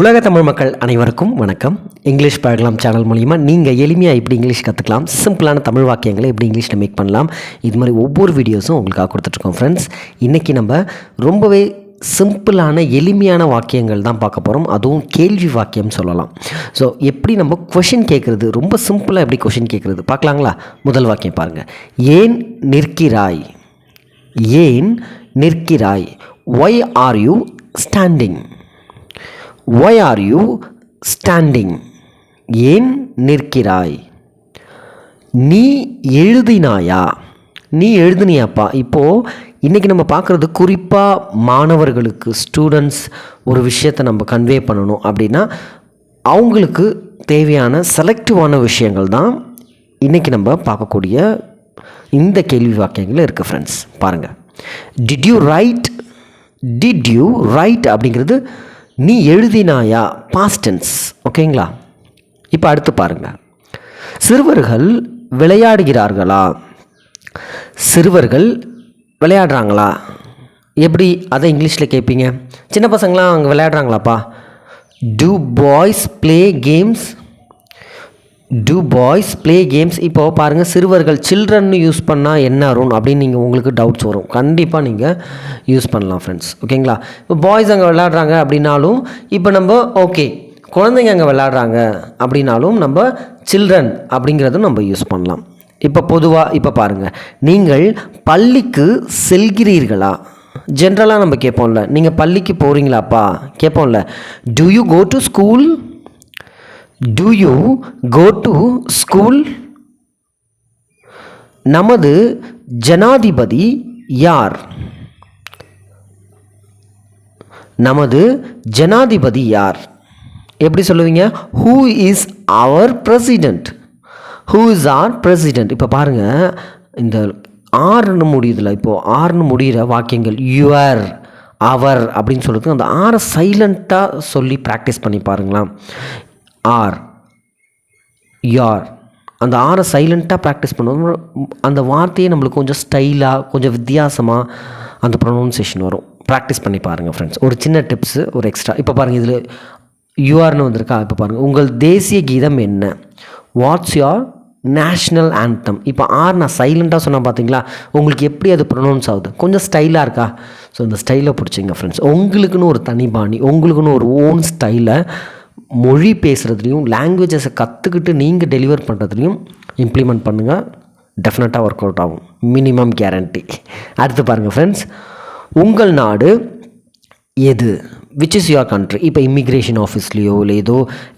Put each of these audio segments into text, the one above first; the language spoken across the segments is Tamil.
உலக தமிழ் மக்கள் அனைவருக்கும் வணக்கம். இங்கிலீஷ் பழகலாம் சேனல் மூலிமா நீங்கள் எளிமையாக எப்படி இங்கிலீஷ் கற்றுக்கலாம் சிம்பிளான தமிழ் வாக்கியங்களை எப்படி இங்கிலீஷில் மேக் பண்ணலாம் இது மாதிரி ஒவ்வொரு வீடியோஸும் உங்களுக்காக கொடுத்துட்ருக்கோம் ஃப்ரெண்ட்ஸ் இன்றைக்கி நம்ம ரொம்பவே சிம்பிளான எளிமையான வாக்கியங்கள் தான் பார்க்க போகிறோம் அதுவும் கேள்வி வாக்கியம் சொல்லலாம். ஸோ எப்படி நம்ம கொஷின் கேட்குறது ரொம்ப சிம்பிளாக எப்படி கொஷின் கேட்குறது பார்க்கலாங்களா? முதல் வாக்கியம் பாருங்கள் ஏன் நிற்கிறாய்? ஏன் நிற்கிறாய்? Why are you standing why are you standing ஏன் நிற்கிறாய்? நீ எழுதினாயா? நீ எழுதினியாப்பா? இப்போது இன்றைக்கி நம்ம பார்க்குறது குறிப்பாக மாணவர்களுக்கு ஸ்டூடெண்ட்ஸ் ஒரு விஷயத்தை நம்ம கன்வே பண்ணணும் அப்படின்னா அவங்களுக்கு தேவையான செலக்டிவான விஷயங்கள் தான் இன்றைக்கி நம்ம பார்க்கக்கூடிய இந்த கேள்வி வாக்கியங்கள் இருக்குது ஃப்ரெண்ட்ஸ் பாருங்கள் did you write did you write அப்படிங்கிறது நீ எழுதினாயா பாஸ்டன்ஸ் ஓகேங்களா? இப்போ அடுத்து பாருங்கள் சிறுவர்கள் விளையாடுகிறார்களா? சிறுவர்கள் விளையாடுறாங்களா? எப்படி? அதை இங்கிலீஷில் கேட்பீங்க சின்ன பசங்களாம் அங்கே விளையாடுறாங்களாப்பா? Two boys play games two boys play games இப்போ பாருங்கள் சிறுவர்கள் சில்ட்ரன் யூஸ் பண்ணால் என்ன வரும் அப்படின்னு நீங்கள் உங்களுக்கு டவுட்ஸ் வரும். கண்டிப்பாக நீங்கள் யூஸ் பண்ணலாம் ஃப்ரெண்ட்ஸ் ஓகேங்களா இப்போ பாய்ஸ் அங்கே விளையாடுறாங்க அப்படின்னாலும் இப்போ நம்ம ஓகே குழந்தைங்க அங்கே விளையாடுறாங்க அப்படின்னாலும் நம்ம சில்ட்ரன் அப்படிங்கிறதும் நம்ம யூஸ் பண்ணலாம். இப்போ பொதுவாக இப்போ பாருங்கள் நீங்கள் பள்ளிக்கு செல்கிறீர்களா? ஜென்ரலாக நம்ம கேட்போம்ல. நீங்கள் பள்ளிக்கு போகிறீங்களாப்பா கேட்போம்ல. Do you go to school do you go to school நமது ஜனாதிபதி யார்? நமது ஜனாதிபதி யார்? எப்படி சொல்லுவீங்க? Who is our president who is our president இப்போ பாருங்கள் இந்த ஆறுன்னு முடியுதுல இப்போது ஆறுன்னு முடிகிற வாக்கியங்கள் யுவர் அவர் அப்படின்னு சொல்கிறது அந்த ஆரை சைலண்ட்டாக சொல்லி ப்ராக்டிஸ் பண்ணி பாருங்களேன். ஆர். யார்? அந்த ஆரை சைலண்ட்டாக ப்ராக்டிஸ் பண்ணுவோம். அந்த வார்த்தையே நம்மளுக்கு கொஞ்சம் ஸ்டைலாக கொஞ்சம் வித்தியாசமாக அந்த ப்ரொனவுன்சேஷன் வரும். ப்ராக்டிஸ் பண்ணி பாருங்கள் ஃப்ரெண்ட்ஸ் ஒரு சின்ன டிப்ஸு ஒரு எக்ஸ்ட்ரா இப்போ பாருங்கள் இதில் யூஆர்னு வந்திருக்கா? இப்போ பாருங்கள் உங்கள் தேசிய கீதம் என்ன? வாட்ஸ் யோர் நேஷ்னல் ஆந்தம் இப்போ ஆர் நான் சைலண்ட்டாக சொன்னால் பார்த்தீங்களா உங்களுக்கு எப்படி அது ப்ரொனவுன்ஸ் ஆகுது? கொஞ்சம் ஸ்டைலாக இருக்கா? ஸோ இந்த ஸ்டைலை பிடிச்சிங்க ஃப்ரெண்ட்ஸ் உங்களுக்குன்னு ஒரு தனி பாணி உங்களுக்குன்னு ஒரு ஓன் ஸ்டைலை மொழி பேசுகிறதுலையும் லாங்குவேஜஸை கற்றுக்கிட்டு நீங்கள் டெலிவர் பண்ணுறதுலையும் இம்ப்ளிமெண்ட் பண்ணுங்கள் டெஃபினட்டாக ஒர்க் அவுட் ஆகும். மினிமம் கேரண்டி அடுத்து பாருங்கள் ஃப்ரெண்ட்ஸ் உங்கள் நாடு எது? விச் இஸ் யுவர் கண்ட்ரி இப்போ இமிக்ரேஷன் ஆஃபீஸ்லேயோ இல்லை ஏதோ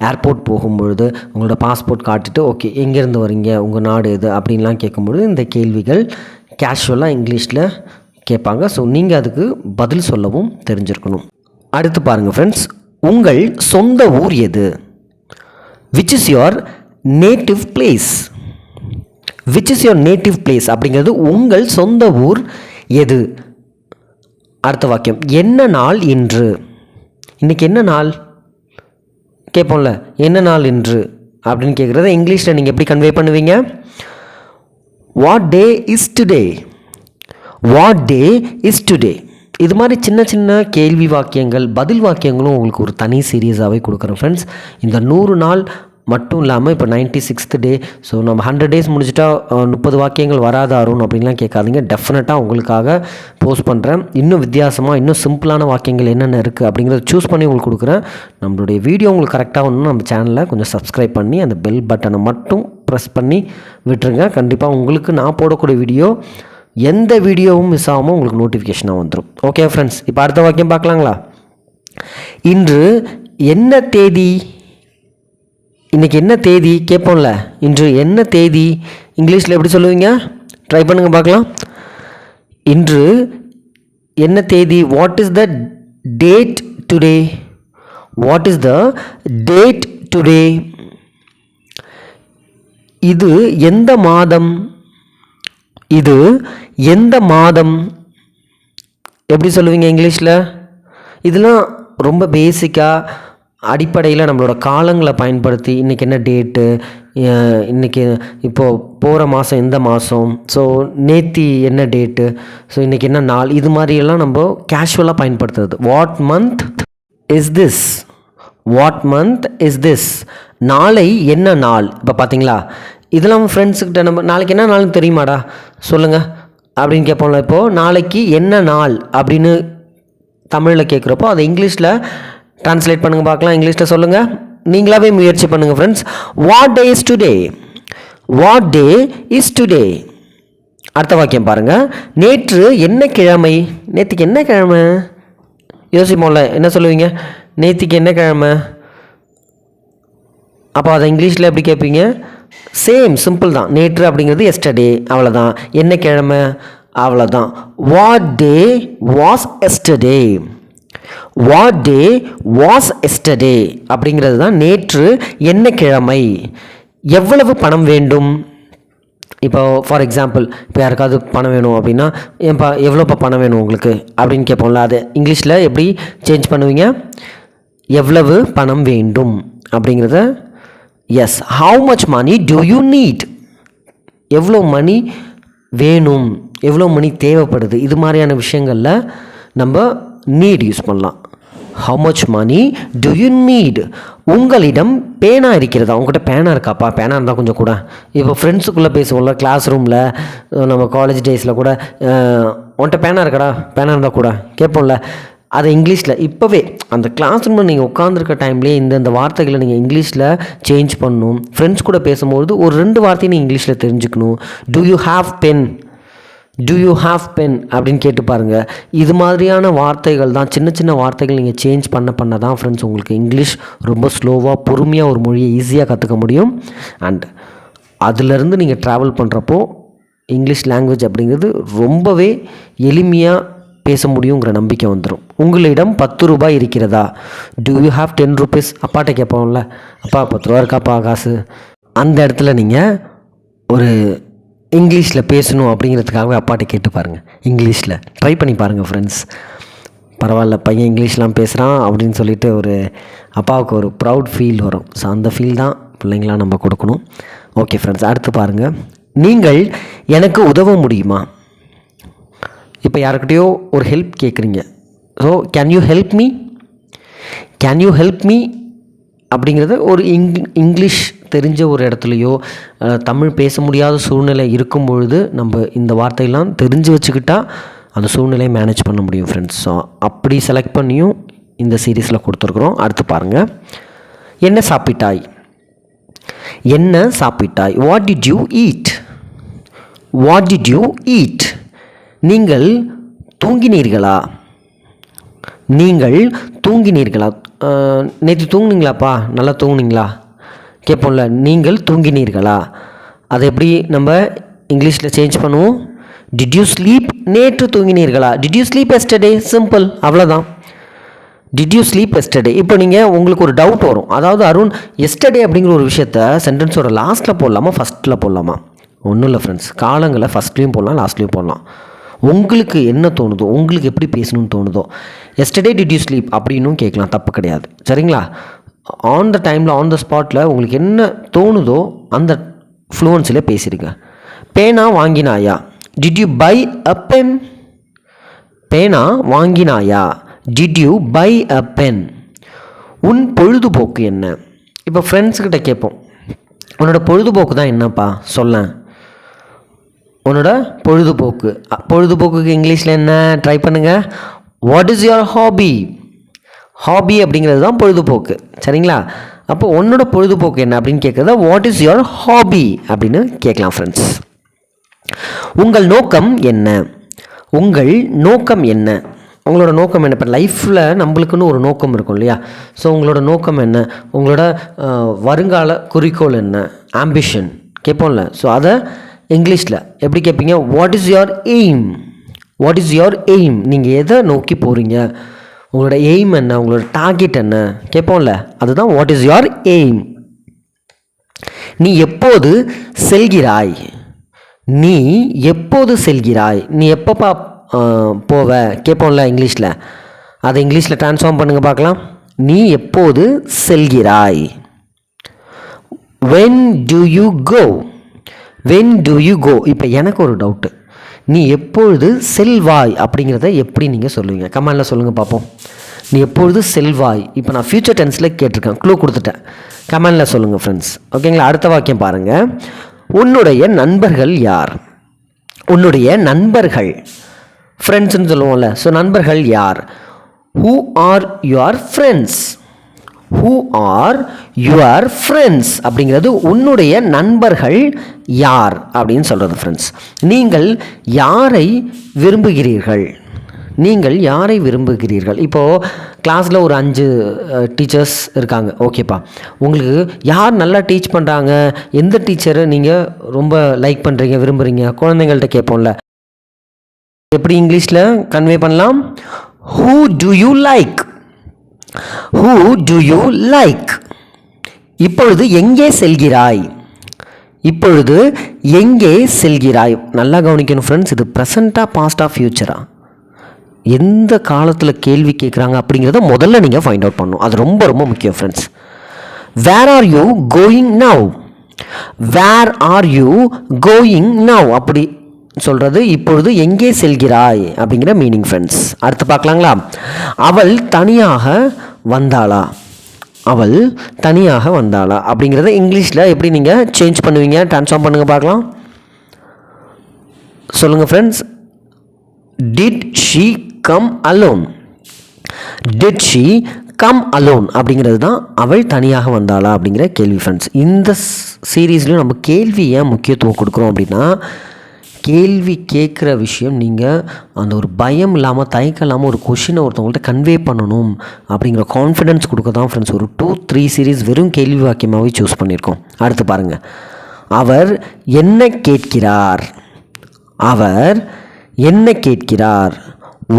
ஏர்போர்ட் போகும்பொழுது உங்களோட பாஸ்போர்ட் காட்டிட்டு ஓகே எங்கேருந்து வரீங்க உங்கள் நாடு எது? அப்படின்லாம் கேட்கும்பொழுது இந்த கேள்விகள் கேஷுவலாக இங்கிலீஷில் கேட்பாங்க. ஸோ நீங்கள் அதுக்கு பதில் சொல்லவும் தெரிஞ்சிருக்கணும். அடுத்து பாருங்கள் ஃப்ரெண்ட்ஸ் உங்கள் சொந்த ஊர் எது? Which is your native place which is your native place அப்படிங்கிறது உங்கள் சொந்த ஊர் எது? அடுத்த வாக்கியம். என்ன நாள் இன்று? இன்றைக்கி என்ன நாள்? கேட்போம்ல. என்ன நாள் இன்று? அப்படின்னு கேட்குறத இங்கிலீஷில் நீங்கள் எப்படி கன்வே பண்ணுவீங்க? What day is today what day is today இது மாதிரி சின்ன சின்ன கேள்வி வாக்கியங்கள் பதில் வாக்கியங்களும் உங்களுக்கு ஒரு தனி சீரியஸாகவே கொடுக்குறேன் ஃப்ரெண்ட்ஸ் இந்த நூறு நாள் மட்டும் இல்லாமல் இப்போ நைன்ட்டி சிக்ஸ்த் டே ஸோ நம்ம ஹண்ட்ரட் டேஸ் முடிச்சுட்டா முப்பது வாக்கியங்கள் வராத அருண் அப்படின்லாம் கேட்காதீங்க. டெஃபினட்டாக உங்களுக்காக போஸ்ட் பண்ணுறேன் இன்னும் வித்தியாசமாக இன்னும் சிம்பிளான வாக்கியங்கள் என்னென்ன இருக்குது அப்படிங்கிறத சூஸ் பண்ணி உங்களுக்கு கொடுக்குறேன். நம்மளுடைய வீடியோ உங்களுக்கு கரெக்டாக ஒன்று நம்ம சேனலை கொஞ்சம் சப்ஸ்கிரைப் பண்ணி அந்த பெல் பட்டனை மட்டும் ப்ரெஸ் பண்ணி விட்டுருங்க. கண்டிப்பாக உங்களுக்கு நான் போடக்கூடிய வீடியோ எந்த வீடியோவும் மிஸ் ஆகாமல் உங்களுக்கு நோட்டிஃபிகேஷனாக வந்துடும் ஓகே ஃப்ரெண்ட்ஸ் இப்போ அடுத்த வாக்கியம் பார்க்கலாங்களா? இன்று என்ன தேதி? இன்றைக்கி என்ன தேதி? கேட்போம்ல. இன்று என்ன தேதி? இங்கிலீஷில் எப்படி சொல்லுவீங்க? ட்ரை பண்ணுங்க பார்க்கலாம். இன்று என்ன தேதி? What is the date today what is the date today இது எந்த மாதம்? இது எந்த மாதம்? எப்படி சொல்லுவீங்க இங்கிலீஷில்? இதெல்லாம் ரொம்ப பேசிக்காக அடிப்படையில் நம்மளோட காலங்களை பயன்படுத்தி இன்றைக்கி என்ன டேட்டு இன்றைக்கி இப்போது போகிற மாதம் எந்த மாதம் ஸோ நேத்தி என்ன டேட்டு ஸோ இன்றைக்கி என்ன நாள்? இது மாதிரியெல்லாம் நம்ம கேஷுவலாக பயன்படுத்துறது. What month is this what month is this நாளை என்ன நாள்? இப்போ பார்த்தீங்களா இதெல்லாம் ஃப்ரெண்ட்ஸுக்கிட்ட நம்ம நாளைக்கு என்ன நாள்னு தெரியுமாடா? சொல்லுங்கள் அப்படின்னு கேட்போம்ல இப்போது நாளைக்கு என்ன நாள் அப்படின்னு தமிழில் கேட்குறப்போ அதை இங்கிலீஷில் ட்ரான்ஸ்லேட் பண்ணுங்கள் பார்க்கலாம். இங்கிலீஷில் சொல்லுங்கள் நீங்களாவே முயற்சி பண்ணுங்கள் friends what day is today what day is today அடுத்த வாக்கியம் பாருங்கள் நேற்று என்ன கிழமை? நேற்றுக்கு என்ன கிழமை? யோசிப்போம்ல என்ன சொல்லுவீங்க? நேற்றுக்கு என்ன கிழமை? அப்போ அதை இங்கிலீஷில் எப்படி கேட்பீங்க? சேம் சிம்பிள் தான். நேற்று அப்படிங்கிறது எஸ்டர்டே அவ்வளோதான் என்ன கிழமை? அவ்வளோதான் what day was yesterday what day was yesterday அப்படிங்கிறது தான் நேற்று என்ன கிழமை? எவ்வளவு பணம் வேண்டும்? இப்போ ஃபார் எக்ஸாம்பிள் இப்போ யாருக்காவது பணம் வேணும் அப்படின்னா ஏன்பா எவ்வளோப்பா பணம் வேணும் உங்களுக்கு? அப்படின்னு கேட்போம்ல அது இங்கிலீஷில் எப்படி சேஞ்ச் பண்ணுவீங்க? எவ்வளவு பணம் வேண்டும் அப்படிங்கிறத S how much money do you need எவ்வளோ மணி வேணும்? எவ்வளோ மணி தேவைப்படுது? இது மாதிரியான விஷயங்களில் நம்ம நீட் யூஸ் பண்ணலாம். How much money do you need உங்களிடம் பேனா இருக்கிறதா? உங்கள்கிட்ட பேனா இருக்காப்பா? பேனா இருந்தால் கொஞ்சம் கூட. இப்போ ஃப்ரெண்ட்ஸுக்குள்ளே பேசுவோம்ல கிளாஸ் ரூமில் நம்ம காலேஜ் டேஸில் கூட உன்கிட்ட பேனா இருக்கடா? பேனா இருந்தால் கூட. கேட்போம்ல. அதை இங்கிலீஷில். இப்போவே அந்த கிளாஸ் ரூமில் நீங்கள் உட்காந்துருக்க டைம்லேயே இந்தந்த வார்த்தைகளை நீங்கள் இங்கிலீஷில் சேஞ்ச் பண்ணணும். ஃப்ரெண்ட்ஸ் கூட பேசும்போது ஒரு ரெண்டு வார்த்தையை நீங்கள் இங்கிலீஷில் தெரிஞ்சுக்கணும். Do you have pen do you have pen அப்படின்னு கேட்டு பாருங்கள் இது மாதிரியான வார்த்தைகள் தான் சின்ன சின்ன வார்த்தைகள் நீங்கள் சேஞ்ச் பண்ண பண்ண தான் ஃப்ரெண்ட்ஸ் உங்களுக்கு இங்கிலீஷ் ரொம்ப ஸ்லோவாக பொறுமையாக ஒரு மொழியை ஈஸியாக கற்றுக்க முடியும். அண்ட் அதுலேருந்து நீங்கள் ட்ராவல் பண்ணுறப்போ இங்கிலீஷ் லாங்குவேஜ் அப்படிங்கிறது ரொம்பவே எளிமையாக பேச முடியுங்கிற நம்பிக்கை வந்துடும் உங்களிடம் பத்து ரூபாய் இருக்கிறதா? Do you have ten rupees அப்பாட்ட கேட்போம்ல. அப்பா பத்து ரூபா இருக்காப்பா காசு? அந்த இடத்துல நீங்கள் ஒரு இங்கிலீஷில் பேசணும் அப்படிங்கிறதுக்காகவே அப்பாட்ட கேட்டு பாருங்கள் இங்கிலீஷில். ட்ரை பண்ணி பாருங்கள் ஃப்ரெண்ட்ஸ் பரவாயில்ல பையன் இங்கிலீஷ்லாம் பேசுகிறான் அப்படின்னு சொல்லிட்டு ஒரு அப்பாவுக்கு ஒரு ப்ரவுட் ஃபீல் வரும். ஸோ அந்த ஃபீல் தான் பிள்ளைங்களாம் நம்ம கொடுக்கணும். ஓகே ஃப்ரெண்ட்ஸ் அடுத்து பாருங்கள் நீங்கள் எனக்கு உதவ முடியுமா? இப்போ யாருக்கிட்டேயோ ஒரு ஹெல்ப் கேட்குறீங்க so can you help me can you help me அப்படிங்கிறது ஒரு இங் இங்கிலீஷ் தெரிஞ்ச ஒரு இடத்துலையோ தமிழ் பேச முடியாத சூழ்நிலை இருக்கும் பொழுது நம்ம இந்த வார்த்தையெல்லாம் தெரிஞ்சு வச்சுக்கிட்டா அந்த சூழ்நிலையை மேனேஜ் பண்ண முடியும் ஃப்ரெண்ட்ஸ் ஸோ அப்படி செலக்ட் பண்ணியும் இந்த சீரீஸில் கொடுத்துருக்குறோம். அடுத்து பாருங்கள் என்ன சாப்பிட்டாய்? என்ன சாப்பிட்டாய்? What did you eat what did you eat நீங்கள் தூங்கினீர்களா? நீங்கள் தூங்கினீர்களா? நேற்று தூங்குனீங்களாப்பா? நல்லா தூங்குனீங்களா? கேட்போம்ல நீங்கள் தூங்கினீர்களா? அதை எப்படி நம்ம இங்கிலீஷில் சேஞ்ச் பண்ணுவோம்? டிட் யூ ஸ்லீப் நேற்று தூங்கினீர்களா? Did you sleep yesterday simple அவ்வளோதான் டிட் யூ ஸ்லீப் எஸ்டர்டே இப்போ நீங்கள் உங்களுக்கு ஒரு டவுட் வரும். அதாவது அருண் எஸ்டர்டே அப்படிங்கிற ஒரு விஷயத்த சென்டென்ஸோட லாஸ்ட்டில் போடலாமா ஃபஸ்ட்டில் போடலாமா? ஒன்றும் இல்லை ஃப்ரெண்ட்ஸ் காலங்களை ஃபஸ்ட்லேயும் போடலாம் லாஸ்ட்லேயும் போடலாம். உங்களுக்கு என்ன தோணுதோ உங்களுக்கு எப்படி பேசணும்னு தோணுதோ எஸ்டர்டே டிட் யூ ஸ்லீப் அப்படின்னும் கேட்கலாம் தப்பு கிடையாது. சரிங்களா? ஆன் த டைமில் ஆன் த ஸ்பாட்டில் உங்களுக்கு என்ன தோணுதோ அந்த ஃப்ளூவன்ஸில் பேசிடுங்க. பேனா வாங்கினாயா? Did you buy a pen பேனா வாங்கினாயா? Did you buy a pen உன் பொழுதுபோக்கு என்ன? இப்போ ஃப்ரெண்ட்ஸ்கிட்ட கேட்போம். உன்னோட பொழுதுபோக்கு தான் என்னப்பா? சொல்லேன். உன்னோட பொழுதுபோக்கு. பொழுதுபோக்குக்கு இங்கிலீஷில் என்ன ட்ரை பண்ணுங்கள் what is your hobby hobby அப்படிங்கிறது தான் பொழுதுபோக்கு. சரிங்களா? அப்போ உன்னோட பொழுதுபோக்கு என்ன அப்படின்னு கேட்குறத வாட் இஸ் யுவர் ஹாபி அப்படின்னு கேட்கலாம் ஃப்ரெண்ட்ஸ் உங்கள் நோக்கம் என்ன? உங்கள் நோக்கம் என்ன? உங்களோட நோக்கம் என்ன? இப்போ லைஃப்பில் நம்மளுக்குன்னு ஒரு நோக்கம் இருக்கும் இல்லையா? ஸோ உங்களோட நோக்கம் என்ன? உங்களோட வருங்கால குறிக்கோள் என்ன? ஆம்பிஷன் கேட்போம்ல? ஸோ அதை இங்கிலீஷில். எப்படி கேட்பீங்க what is your aim what is your aim நீங்கள் எதை நோக்கி போகிறீங்க உங்களோட எய்ம் என்ன? உங்களோட டார்கெட் என்ன? கேட்போம்ல அதுதான் வாட் இஸ் யுவர் எய்ம் நீ எப்போது செல்கிறாய்? நீ எப்போது செல்கிறாய்? நீ எப்பப்பா போவ? கேட்போம்ல இங்கிலீஷில். அதை இங்கிலீஷில் ட்ரான்ஸ்ஃபார்ம் பண்ணுங்க பார்க்கலாம். நீ எப்போது செல்கிறாய்? When do you go when do you go இப்போ எனக்கு ஒரு டவுட்டு நீ எப்பொழுது செல்வாய் அப்படிங்கிறத எப்படி நீங்கள் சொல்லுவீங்க? கமெண்டில் சொல்லுங்கள் பார்ப்போம் நீ எப்பொழுது செல்வாய்? இப்போ நான் ஃப்யூச்சர் டென்ஸில் கேட்டிருக்கேன். க்ளூ கொடுத்துட்டேன். கமெண்டில் சொல்லுங்கள் ஃப்ரெண்ட்ஸ் ஓகேங்களா அடுத்த வாக்கியம் பாருங்கள் உன்னுடைய நண்பர்கள் யார்? உன்னுடைய நண்பர்கள். ஃப்ரெண்ட்ஸ்னு சொல்லுவோம்ல. ஸோ நண்பர்கள் யார்? Who are your friends who are your friends அப்படிங்கிறது உன்னுடைய நண்பர்கள் யார்? அப்படின்னு சொல்கிறது ஃப்ரெண்ட்ஸ் நீங்கள் யாரை விரும்புகிறீர்கள்? நீங்கள் யாரை விரும்புகிறீர்கள்? இப்போது கிளாஸில் ஒரு அஞ்சு டீச்சர்ஸ் இருக்காங்க. ஓகேப்பா உங்களுக்கு யார் நல்லா டீச் பண்ணுறாங்க எந்த டீச்சரை நீங்கள் ரொம்ப லைக் பண்ணுறீங்க விரும்புகிறீங்க குழந்தைங்கள்ட்ட கேட்போம்ல எப்படி இங்கிலீஷில் கன்வே பண்ணலாம்? Who do you like who do you like இப்பொழுது எங்கே செல்கிறாய்? இப்பொழுது எங்கே செல்கிறாய்? நல்லா கவனிக்கணும் ஃப்ரெண்ட்ஸ் இது ப்ரெசண்ட்டாக பாஸ்டாக ஃப்யூச்சரா எந்த காலத்தில் கேள்வி கேட்குறாங்க அப்படிங்கிறத முதல்ல நீங்கள் ஃபைண்ட் அவுட் பண்ணணும். அது ரொம்ப ரொம்ப முக்கியம் friends where are you going now where are you going now அப்படி சொல்கிறது இப்பொழுது எங்கே செல்கிறாய்? அப்படிங்கிற மீனிங் ஃப்ரெண்ட்ஸ் அடுத்து பார்க்கலாங்களா? அவள் தனியாக வந்தாளா? அவள் தனியாக வந்தாளா? அப்படிங்கிறத இங்கிலீஷில் எப்படி நீங்கள் சேஞ்ச் பண்ணுவீங்க? ட்ரான்ஸ்ஃபார்ம் பண்ணுங்கள் பார்க்கலாம். சொல்லுங்கள் friends did she come alone did she come alone அப்படிங்கிறது தான் அவள் தனியாக வந்தாளா? அப்படிங்கிற கேள்வி ஃப்ரெண்ட்ஸ் இந்த சீரீஸ்லையும் நம்ம கேள்வி ஏன் முக்கியத்துவம் கொடுக்குறோம் அப்படின்னா கேள்வி கேட்குற விஷயம் நீங்கள் அந்த ஒரு பயம் இல்லாமல் தயக்கம் இல்லாமல் ஒரு கொஷினை ஒருத்தவங்கள்ட்ட கன்வே பண்ணணும் அப்படிங்கிற கான்ஃபிடென்ஸ் கொடுக்க தான் ஃப்ரெண்ட்ஸ் ஒரு டூ த்ரீ சீரீஸ் வெறும் கேள்வி வாக்கியமாகவே சூஸ் பண்ணியிருக்கோம். அடுத்து பாருங்கள் அவர் என்ன கேட்கிறார்? அவர் என்ன கேட்கிறார்?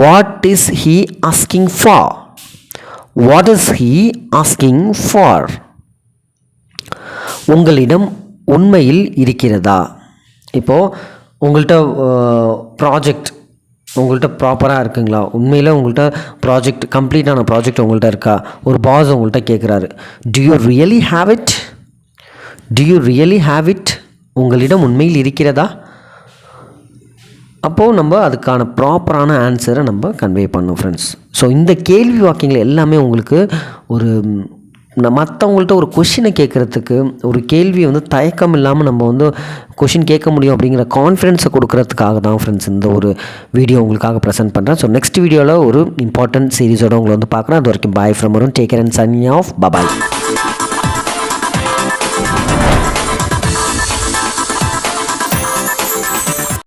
What is he asking for what is he asking for உங்களிடம் உண்மையில் இருக்கிறதா? இப்போது உங்கள்கிட்ட ப்ராஜெக்ட் உங்கள்கிட்ட ப்ராப்பராக இருக்குங்களா? உண்மையில் உங்கள்கிட்ட ப்ராஜெக்ட் கம்ப்ளீட்டான ப்ராஜெக்ட் உங்கள்கிட்ட இருக்கா? ஒரு பாஸ் உங்கள்கிட்ட கேட்குறாரு do you really have it do you really have it உங்களிடம் உண்மையில் இருக்கிறதா? அப்போது நம்ம அதுக்கான ப்ராப்பரான ஆன்சரை நம்ம கன்வே பண்ணோம் ஃப்ரெண்ட்ஸ் ஸோ இந்த கேள்வி வாக்கியங்கள் எல்லாமே உங்களுக்கு ஒரு மற்றவங்கள்ட்ட ஒரு கொஷினை கேட்குறதுக்கு ஒரு கேள்வியை வந்து தயக்கம் இல்லாமல் நம்ம வந்து கொஷின் கேட்க முடியும் அப்படிங்கிற கான்ஃபிடென்ஸை கொடுக்குறதுக்காக தான் ஃப்ரெண்ட்ஸ் இந்த ஒரு வீடியோ உங்களுக்காக ப்ரெசென்ட் பண்ணுறேன் ஸோ நெக்ஸ்ட் வீடியோவில் ஒரு இம்பார்ட்டன்ட் சீரிஸோட உங்களை வந்து பார்க்குறேன். அது வரைக்கும் பாய் ஃப்ரம் வரும் take care and son of bye bye